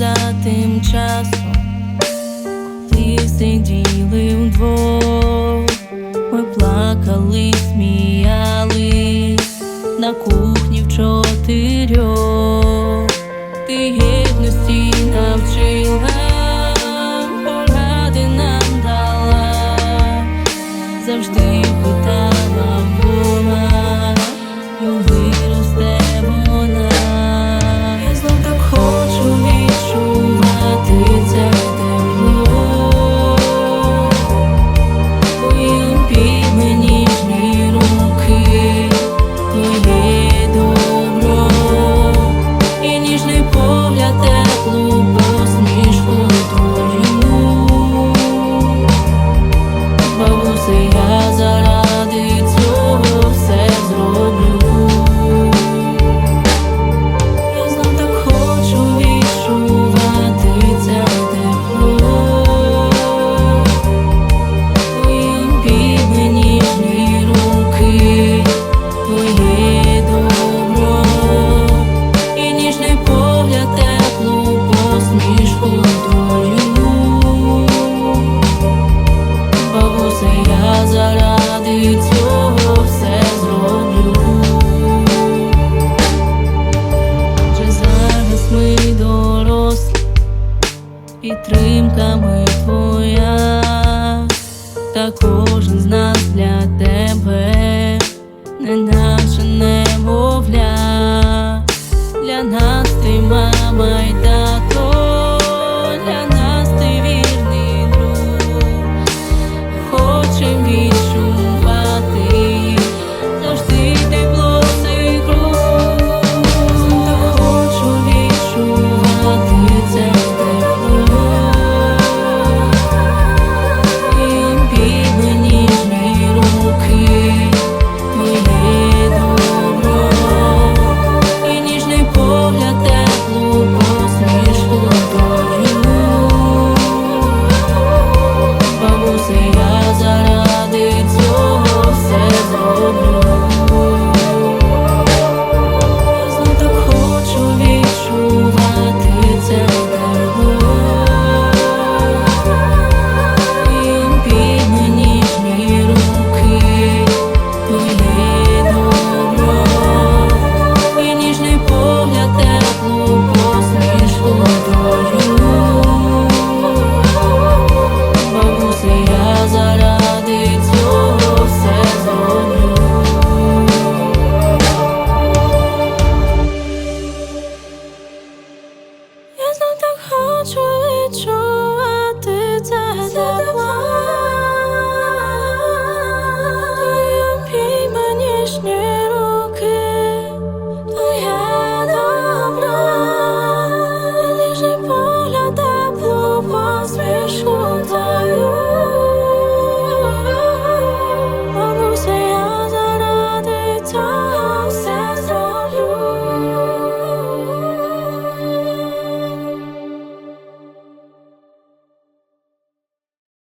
за тим часом, коли сиділи вдвох, ми плакали, сміяли. На кухні в чотирьох. Ти є підтримка ми твоя, та кожен з нас для тебе, не наче немовля, для нас ти мама й.